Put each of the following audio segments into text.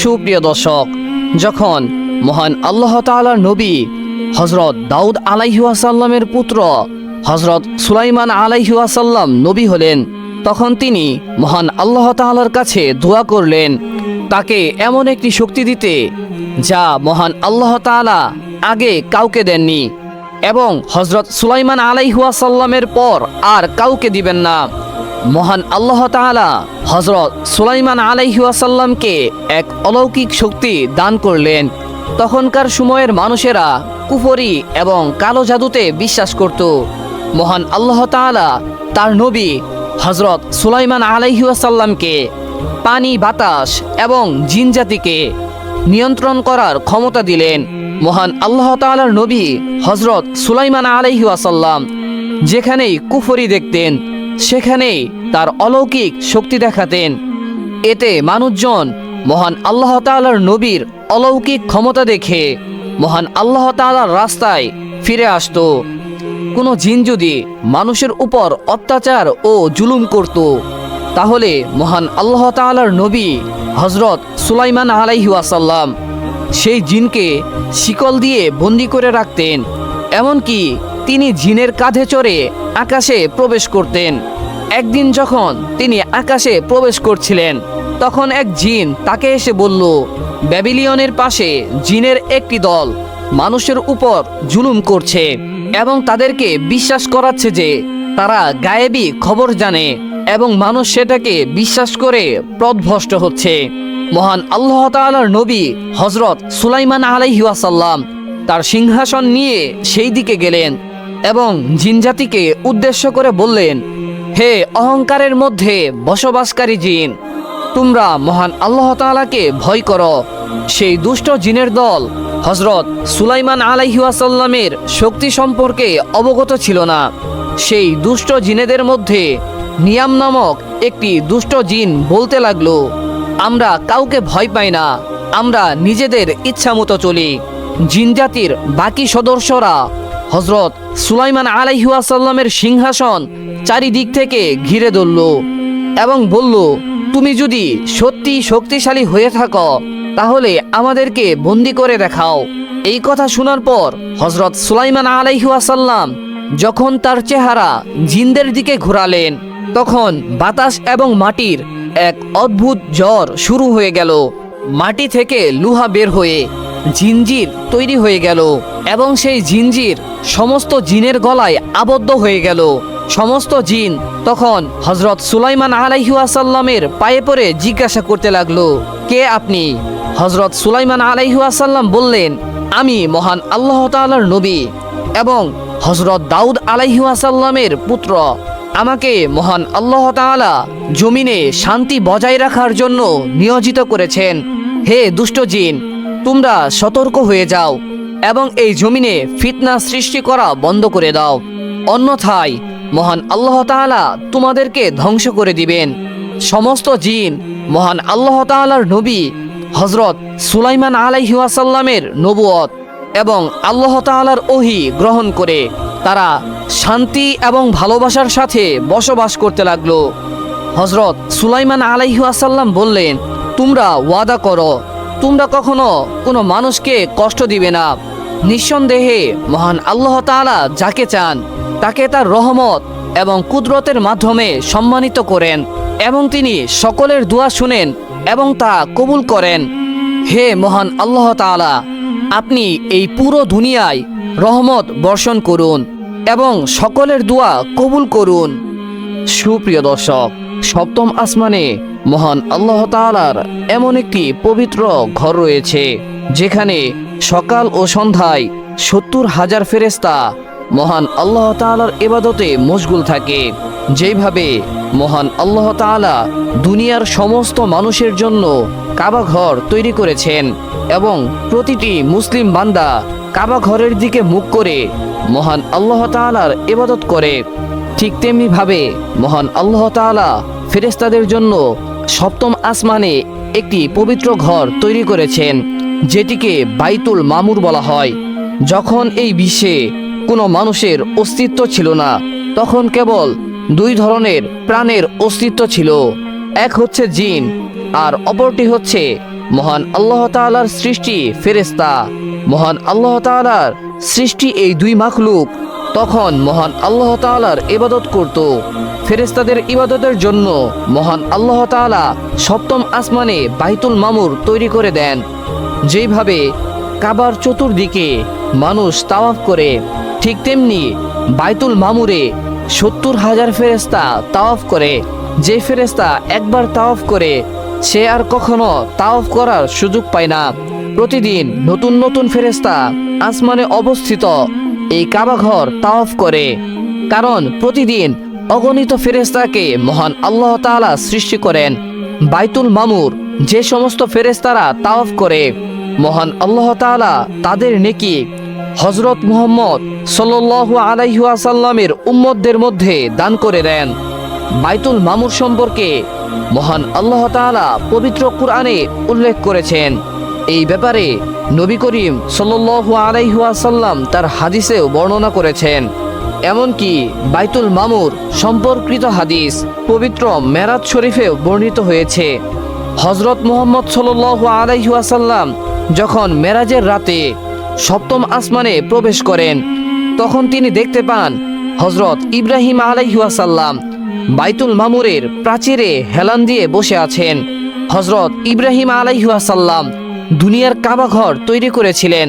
সুপ্রিয় দর্শক, যখন মহান আল্লাহ তাআলার নবী হজরত দাউদ আলাইহুয়াসাল্লামের পুত্র হজরত সুলাইমান আলাইহুয়াসাল্লাম নবী হলেন, তখন তিনি মহান আল্লাহ তাআলার কাছে দোয়া করলেন। তাকে এমন একটি শক্তি দিতে, যা মহান আল্লাহ তাআলা আগে কাউকে দেননি এবং হজরত সুলাইমান আলাইহুয়াসাল্লামের পর আর কাউকে দিবেন না। মহান আল্লাহ তাআলা হজরত সুলাইমান আলাইহুয়াসাল্লামকে এক অলৌকিক শক্তি দান করলেন। তখনকার সময়ের মানুষেরা কুফরি এবং কালো জাদুতে বিশ্বাস করত। মহান আল্লাহ তাআলা তার নবী হজরত সুলাইমান আলাইহুয়াসাল্লামকে পানি, বাতাস এবং জিনজাতিকে নিয়ন্ত্রণ করার ক্ষমতা দিলেন। মহান আল্লাহ তাআলার নবী হজরত সুলাইমান আলাইহুয়াসাল্লাম যেখানেই কুফরি দেখতেন, সেখানেই তার অলৌকিক শক্তি দেখাতেন। এতে মানুষজন মহান আল্লাহ তাআলার নবীর অলৌকিক ক্ষমতা দেখে মহান আল্লাহ তাআলার রাস্তায় ফিরে আসতো। কোনো জিন যদি মানুষের উপর অত্যাচার ও জুলুম করত, তাহলে মহান আল্লাহ তাআলার নবী হজরত সুলাইমান আলাইহুয়াসাল্লাম সেই জিনকে শিকল দিয়ে বন্দি করে রাখতেন। এমনকি তিনি জিনের কাঁধে চড়ে আকাশে প্রবেশ করতেন। একদিন যখন তিনি আকাশে প্রবেশ করছিলেন, তখন এক জিন তাকে এসে বলল, ব্যাবিলিয়নের পাশে জিনের একটি দল মানুষের উপর জুলুম করছে এবং তাদেরকে বিশ্বাস করাচ্ছে যে তারা গায়েবী খবর জানে এবং মানুষ সেটাকে বিশ্বাস করে পথভ্রষ্ট হচ্ছে। মহান আল্লাহ তাআলার নবী হজরত সুলাইমান আলাইহাসাল্লাম তার সিংহাসন নিয়ে সেই দিকে গেলেন এবং জিনজাতিকে উদ্দেশ্য করে বললেন হে অহংকারের মধ্যে বসবাসকারী জিন, তোমরা মহান আল্লাহ তাআলাকে ভয় করো। সেই দুষ্ট জিনের দল হজরত সুলাইমান আলাইহাসাল্লামের শক্তি সম্পর্কে অবগত ছিল না। সেই দুষ্ট জিনেদের মধ্যে নিয়াম নামক একটি দুষ্ট জিন বলতে লাগল, আমরা কাউকে ভয় পাই না, আমরা নিজেদের ইচ্ছা মতো চলি জিনজাতির বাকি সদস্যরা হজরত সুলাইমান আলাইহাসাল্লামের সিংহাসন চারিদিক থেকে ঘিরে ধরল এবং বলল, তুমি যদি সত্যি শক্তিশালী হয়ে থাকো, তাহলে আমাদেরকে বন্দি করে দেখাও। এই কথা শোনার পর হজরত সুলাইমান আলাইহাসাল্লাম যখন তার চেহারা জিনদের দিকে ঘোরালেন, তখন বাতাস এবং মাটির এক অদ্ভুত জ্বর শুরু হয়ে গেল। মাটি থেকে লুহা বের হয়ে জিনজির তৈরি হয়ে গেল এবং সেই জিনজির সমস্ত জিনের গলায় আবদ্ধ হয়ে গেল। সমস্ত জিন তখন হজরত সুলাইমান আলাইহুয়াসাল্লামের পায়ে পড়ে জিজ্ঞাসা করতে লাগল, কে আপনি? হজরত সুলাইমান আলাইহুয়াসাল্লাম বললেন, আমি মহান আল্লাহ তাআলার নবী এবং হজরত দাউদ আলাইহুয়াসাল্লামের পুত্র। আমাকে মহান আল্লাহ তাআলা জমিনে শান্তি বজায় রাখার জন্য নিয়োজিত করেছেন। হে দুষ্ট জিন, তোমরা সতর্ক হয়ে যাও। এবং এই জমিনে ফিতনা সৃষ্টি করা বন্ধ করে দাও। অন্যথায় মহান আল্লাহ তাআলা তোমাদেরকে ধ্বংস করে দিবেন। সমস্ত জিন মহান আল্লাহ তাআলার নবী হজরত সুলাইমান আলাইহাসাল্লামের নবুয়ত এবং আল্লাহ তাআলার ওহি গ্রহণ করে তারা শান্তি এবং ভালোবাসার সাথে বসবাস করতে লাগল। হজরত সুলাইমান আলাইহাসাল্লাম বললেন, তোমরা ওয়াদা করো। তোমরা কখনো কোনো মানুষকে কষ্ট দিবে না। নিঃসন্দেহে মহান আল্লাহ তাআলা যাকে চান, তাকে তার রহমত এবং কুদরতের মাধ্যমে সম্মানিত করেন এবং তিনি সকলের দোয়া শুনেন এবং তা কবুল করেন। হে মহান আল্লাহ তাআলা, আপনি এই পুরো দুনিয়ায় রহমত বর্ষণ করুন এবং সকলের দোয়া কবুল করুন। সুপ্রিয় দর্শক, সপ্তম আসমানে মহান আল্লাহ তাআলার এমন একটি পবিত্র ঘর রয়েছে, যেখানে সকাল ও সন্ধ্যায় সত্তর হাজার ফেরেস্তা মহান আল্লাহ তাআলার এবাদতে মশগুল থাকে। যেভাবে মহান আল্লাহ তাআলা দুনিয়ার সমস্ত মানুষের জন্য কাবা ঘর তৈরি করেছেন এবং প্রতিটি মুসলিম বান্দা কাবা ঘরের দিকে মুখ করে মহান আল্লাহ তাআলার ইবাদত করে। ঠিক তেমনি ভাবে মহান আল্লাহ তাআলা ফেরেস্তাদের জন্য সপ্তম আসমানে একটি পবিত্র ঘর তৈরি করেছেন। যেটিকে বাইতুল মামুর বলা হয়। যখন এই বিশ্বে কোনো মানুষের অস্তিত্ব ছিল না, তখন কেবল দুই ধরনের প্রাণের অস্তিত্ব ছিল। এক হচ্ছে জিন, আর অপরটি হচ্ছে মহান আল্লাহ তাআলার সৃষ্টি ফেরেস্তা মহান আল্লাহ তাআলার সৃষ্টি এই দুই মাখলুক তখন মহান আল্লাহ তাআলার ইবাদত করত। ফেরেস্তাদের ইবাদতের জন্য মহান আল্লাহ তাআলা সপ্তম আসমানে বাইতুল মামুর তৈরি করে দেন। যেইভাবে কাবার চতুর্দিকে মানুষ তাওয়াফ করে, ঠিক তেমনি বাইতুল মামুরে সত্তর হাজার ফেরেস্তা তাওয়াফ করে। যে ফেরেস্তা একবার তাওয়াফ করে, সে আর কখনো তাওয়াফ করার সুযোগ পায় না। প্রতিদিন নতুন নতুন ফেরেস্তা আসমানে অবস্থিত এই কাবাঘর তাওয়াফ করে। কারণ প্রতিদিন অগণিত ফেরেস্তাকে মহান আল্লাহ তাআলা সৃষ্টি করেন। বাইতুল মামুর যে সমস্ত ফেরেস্তারা তাওয়াফ করে মহান আল্লাহ তাআলা তাদের নেকি হজরত মুহাম্মদ সাল্লাল্লাহু আলাইহি ওয়াসাল্লামের উম্মতদের মধ্যে দান করে দেন। বাইতুল মামুর সম্পর্কে মহান আল্লাহ তাআলা পবিত্র কুরআনে উল্লেখ করেছেন। এই ব্যাপারে নবী করিম সাল্লাল্লাহু আলাইহি ওয়াসাল্লাম তার হাদিসেও বর্ণনা করেছেন। এমনকি বাইতুল মামুর সম্পর্কিত হাদিস পবিত্র মেরাজ শরীফেও বর্ণিত হয়েছে। হজরত মুহাম্মদ সাল্লাল্লাহু আলাইহি ওয়াসাল্লাম যখন মেরাজের রাতে সপ্তম আসমানে প্রবেশ করেন, তখন তিনি দেখতে পান হজরত ইব্রাহিম আলাইহাসাল্লাম বাইতুল মামুরের প্রাচীরে হেলান দিয়ে বসে আছেন। হজরত ইব্রাহিম আলাইহাসাল্লাম দুনিয়ার কাবাঘর তৈরি করেছিলেন।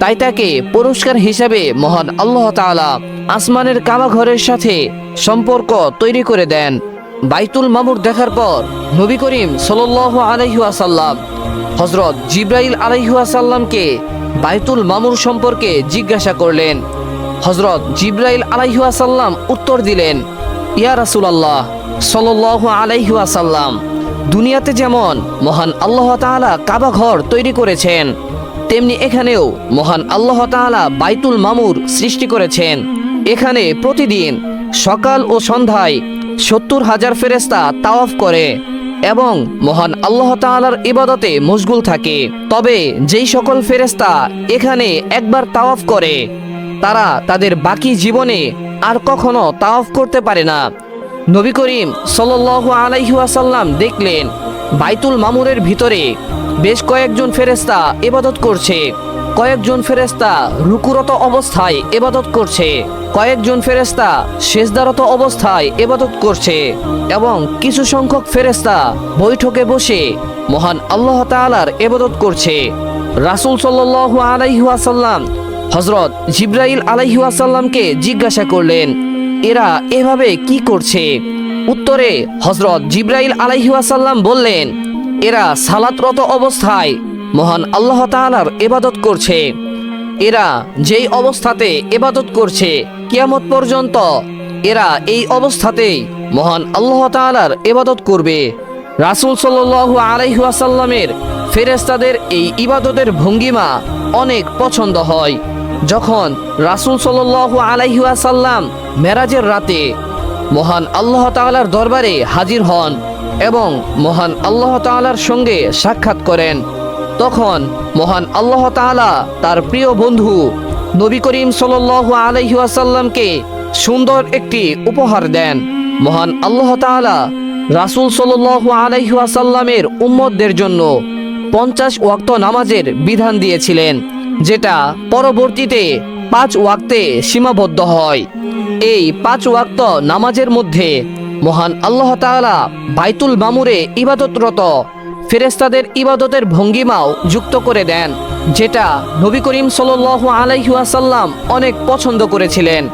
তাই তাকে পুরস্কার হিসাবে মহান আল্লাহ তাআলা আসমানের কাবাঘরের সাথে সম্পর্ক তৈরি করে দেন। বাইতুল মামুর দেখার পর নবী করিম সাল্লাল্লাহু আলাইহি ওয়াসাল্লাম হজরত জিব্রাইল আলাইহি ওয়াসাল্লামকে বাইতুল মামুর সম্পর্কে জিজ্ঞাসা করলেন। হজরত জিব্রাইল আলাইহি ওয়াসাল্লাম উত্তর দিলেন, ইয়া রাসূলুল্লাহ, সাল্লাল্লাহু আলাইহি ওয়াসাল্লাম, দুনিয়াতে যেমন মহান আল্লাহ তাআলা কাবা ঘর তৈরি করেছেন, তেমনি এখানেও মহান আল্লাহ তাআলা বাইতুল মামুর সৃষ্টি করেছেন। এখানে প্রতিদিন সকাল ও সন্ধ্যায় সত্তর হাজার ফেরেস্তা তাওয়াফ করে। এবং মহান আল্লাহ তাআলার ইবাদতে মশগুল থাকে। তবে যেই সকল ফেরেস্তা এখানে একবার তাওয়াফ করে, তারা তাদের বাকি জীবনে আর কখনো তাওয়াফ করতে পারে না। নবী করিম সাল্লাল্লাহু আলাইহি ওয়াসাল্লাম দেখলেন, বাইতুল মামুরের ভিতরে বেশ কয়েকজন ফেরেস্তা এবাদত করছে। কয়েকজন ফেরেস্তা রুকুরত অবস্থায় এবাদত করছে। কয়েকজন ফেরেস্তা সেজদারত অবস্থায় এবাদত করছে এবং কিছু সংখ্যক ফেরেস্তা বৈঠকে বসে মহান আল্লাহ তাআলার ইবাদত করছে। রাসূল সাল্লাল্লাহু আলাইহি হজরত জিব্রাইল আলাইহি ওয়াসাল্লামকে জিজ্ঞাসা করলেন, এরা এভাবে কি করছে? উত্তরে হজরত জিব্রাইল আলাইহি ওয়াসাল্লাম বললেন, এরা সালাতরত অবস্থায় মহান আল্লাহ তাআলার ইবাদত করছে। এরা যেই অবস্থাতে এবাদত করছে কিয়ামত পর্যন্ত এরা এই অবস্থাতেই মহান আল্লাহ তাআলার ইবাদত করবে। রাসূল সাল্লাল্লাহু আলাইহি ওয়াসাল্লামের ফেরেশতাদের এই ইবাদতের ভঙ্গিমা অনেক পছন্দ হয়। যখন রাসুল সাল্লাল্লাহু আলাইহি ওয়াসাল্লাম মেরাজের রাতে মহান আল্লাহ তাআলার দরবারে হাজির হন এবং মহান আল্লাহ তাআলার সঙ্গে সাক্ষাৎ করেন, তখন মহান আল্লাহ তাআলা তার প্রিয় বন্ধু নবী করিম সাল্লাল্লাহু আলাইহি সুন্দর একটি উপহার দেন। মহান আল্লাহ তাআলা রাসূল সাল্লাল্লাহু আলাইহি ওয়াসাল্লামের উম্মতদের জন্য পঞ্চাশ ওয়াক্ত নামাজের বিধান দিয়েছিলেন, যেটা পরবর্তীতে পাঁচ ওয়াক্তে সীমাবদ্ধ হয়। এই পাঁচ ওয়াক্ত নামাজের মধ্যে মহান আল্লাহ তাআলা বাইতুল মামুরে ইবাদতরত ফেরেস্তাদের ইবাদতের ভঙ্গিমাও যুক্ত করে দেন। যেটা নবী করিম সাল্লাল্লাহু আলাইহি ওয়াসাল্লাম অনেক পছন্দ করেছিলেন।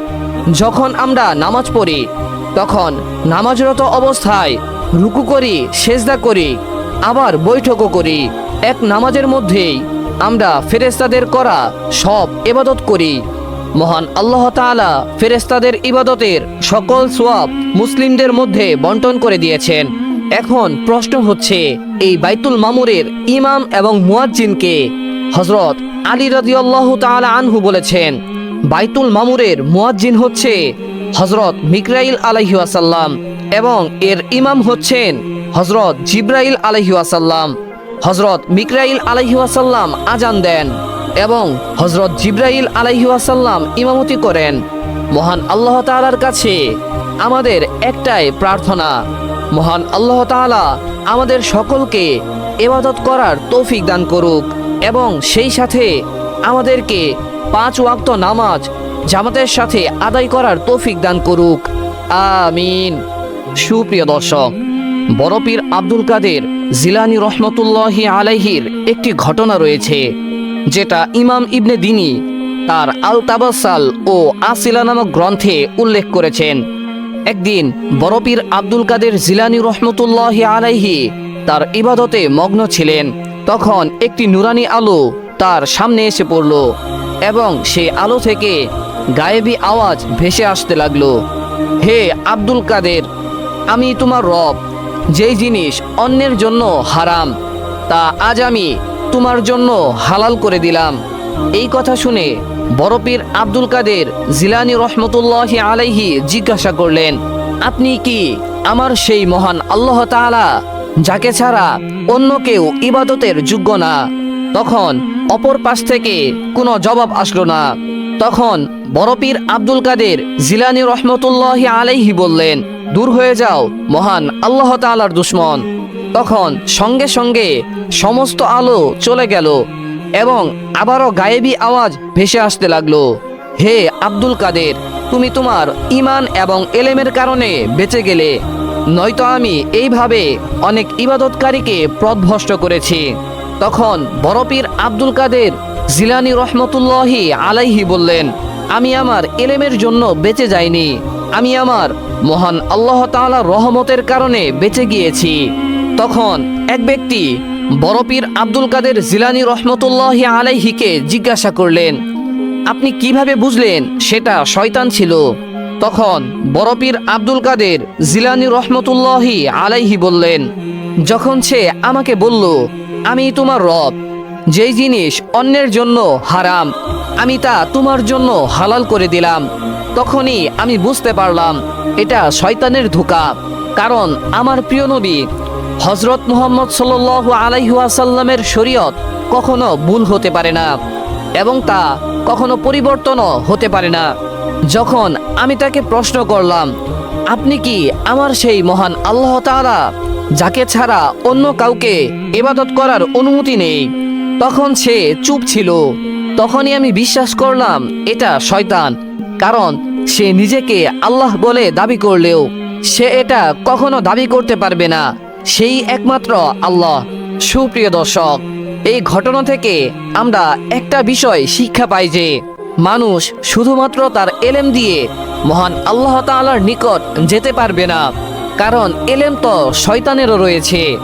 যখন আমরা নামাজ পড়ি, তখন নামাজরত অবস্থায় রুকু করি, সেজদা করি, আবার বৈঠকও করি। এক নামাজের মধ্যেই আমরা ফেরেস্তাদের করা সব ইবাদত করি। মহান আল্লাহ তাআলা ফেরেস্তাদের ইবাদতের সকল সোয়াব মুসলিমদের মধ্যে বন্টন করে দিয়েছেন। এখন প্রশ্ন হচ্ছে, এই বাইতুল মামুরের ইমাম এবং মুয়াজ্জিনকে হজরত আলী রাদিয়াল্লাহু তাআলা আনহু বলেছেন, বাইতুল মামুরের মুয়াজ্জিন হচ্ছে হজরত মিকরাইল আলাইহি ওয়াসাল্লাম এবং এর ইমাম হচ্ছেন হজরত জিব্রাইল আলাইহি ওয়াসাল্লাম। হজরত মিকরাইল আলাইহি ওয়াসাল্লাম আজান দেন এবং হজরত জিব্রাইল আলাইহি ওয়াসাল্লাম ইমামতি করেন। মহান আল্লাহ তাআলার কাছে আমাদের একটাই প্রার্থনা, মহান আল্লাহ তাআলা আমাদের সকলকে এবাদত করার তৌফিক দান করুক। এবং সেই সাথে আমাদেরকে পাঁচ ওয়াক্ত নামাজ জামাতের সাথে আদায় করার তৌফিক দান করুক। আমিন। সুপ্রিয় দর্শক বড়পীর আব্দুল কাদের জিলানি রহমতুল্লাহি আলাইহির একটি ঘটনা রয়েছে, যেটা ইমাম ইবনে দিনী তার আল তাবাসাল ও আসিলা নামক গ্রন্থে উল্লেখ করেছেন। একদিন বড়পীর আব্দুল কাদের জিলানি রহমতুল্লাহ আলাইহি তার ইবাদতে মগ্ন ছিলেন। তখন একটি নুরানি আলো তার সামনে এসে পড়ল এবং সে আলো থেকে গায়েবী আওয়াজ ভেসে আসতে লাগল। হে আব্দুল কাদের, আমি তোমার রব, যেই জিনিস অন্যের জন্য হারাম, তা আজ আমি তোমার জন্য হালাল করে দিলাম। এই কথা শুনে বড়পীর আব্দুল কাদের জিলানি রহমতুল্লাহ আলাইহি জিজ্ঞাসা করলেন, আপনি কি আমার সেই মহান আল্লাহ তাআলা যাকে ছাড়া অন্য কেউ ইবাদতের যোগ্য না। তখন অপর পাশ থেকে কোনো জবাব আসলো না। তখন বড়পীর আব্দুল কাদের জিলানি রহমতুল্লাহ আলাইহি বললেন, দূর হয়ে যাও, মহান আল্লাহ তাআলার দুশ্মন। তখন সঙ্গে সঙ্গে সমস্ত আলো চলে গেল এবং আবারও গায়েবী আওয়াজ ভেসে আসতে লাগল, হে আব্দুল কাদের, তুমি তোমার ইমান এবং এলেমের কারণে বেঁচে গেলে নয়তো আমি এইভাবে অনেক ইবাদতকারীকে প্রদভষ্ট করেছি। তখন বড়পীর আব্দুল কাদের জিলানি রহমতুল্লাহি আলাইহি বললেন, আমি আমার এলেমের জন্য বেঁচে যাইনি। আমি আমার মহান আল্লাহ তাআলার রহমতের কারণে বেঁচে গিয়েছি। তখন এক ব্যক্তি বড়পীর আব্দুল কাদের জিলানি রহমতুল্লাহ আলাইহিকে জিজ্ঞাসা করলেন, আপনি কীভাবে বুঝলেন সেটা শয়তান ছিল? তখন বড়পীর আব্দুল কাদের জিলানি রহমতুল্লাহি আলাইহি বললেন, যখন সে আমাকে বলল, আমি তোমার রব, যেই জিনিস অন্যের জন্য হারাম, আমি তা তোমার জন্য হালাল করে দিলাম, তখনই আমি বুঝতে পারলাম এটা শয়তানের ধোকা, কারণ আমার প্রিয় নবী হজরত মুহাম্মদ সাল আলাইহাসাল্লামের শরীয়ত কখনো ভুল হতে পারে না এবং তা কখনো পরিবর্তনও হতে পারে না। যখন আমি তাকে প্রশ্ন করলাম, আপনি কি আমার সেই মহান আল্লাহ তাআলা, যাকে ছাড়া অন্য কাউকে এবাদত করার অনুমতি নেই? তখন সে চুপ ছিল। তখনই আমি বিশ্বাস করলাম, এটা শয়তান। কারণ সে নিজেকে আল্লাহ বলে দাবি করলেও সে এটা কখনো দাবি করতে পারবে না। সেই একমাত্র আল্লাহ। সুপ্রিয় দর্শক, এই ঘটনা থেকে আমরা একটা বিষয় শিক্ষা পাই যে মানুষ শুধুমাত্র তার এলেম দিয়ে মহান আল্লাহ তাআলার নিকট যেতে পারবে না। কারণ এলেম তো শয়তানেরও রয়েছে।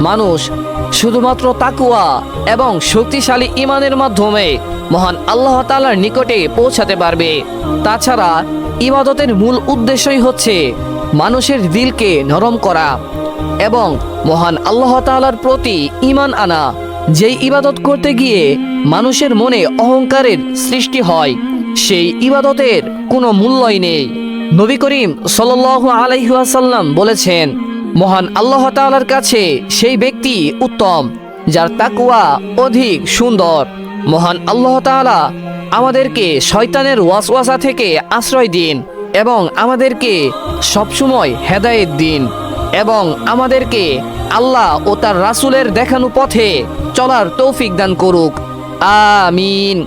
মানুষ শুধুমাত্র তাকুয়া এবং শক্তিশালী ইমানের মাধ্যমে মহান আল্লাহ তাআলার নিকটে পৌঁছাতে পারবে। তাছাড়া ইবাদতের মূল উদ্দেশ্যই হচ্ছে মানুষের দিলকে নরম করা এবং মহান আল্লাহ তাআলার প্রতি ঈমান আনা। যেই ইবাদত করতে গিয়ে মানুষের মনে অহংকারের সৃষ্টি হয়, সেই ইবাদতের কোনো মূল্যই নেই। নবী করিম সাল্লাল্লাহু আলাইহি ওয়াসাল্লাম বলেছেন, মহান আল্লাহ তাআলার কাছে সেই ব্যক্তি উত্তম, যার তাকওয়া অধিক সুন্দর। মহান আল্লাহ তাআলা আমাদেরকে শয়তানের ওয়াসওয়াসা থেকে আশ্রয় দিন এবং আমাদেরকে সবসময় হেদায়েত দিন। এবং আমাদেরকে আল্লাহ ও তার রাসুলের দেখানো পথে চলার তৌফিক দান করুক। আমিন।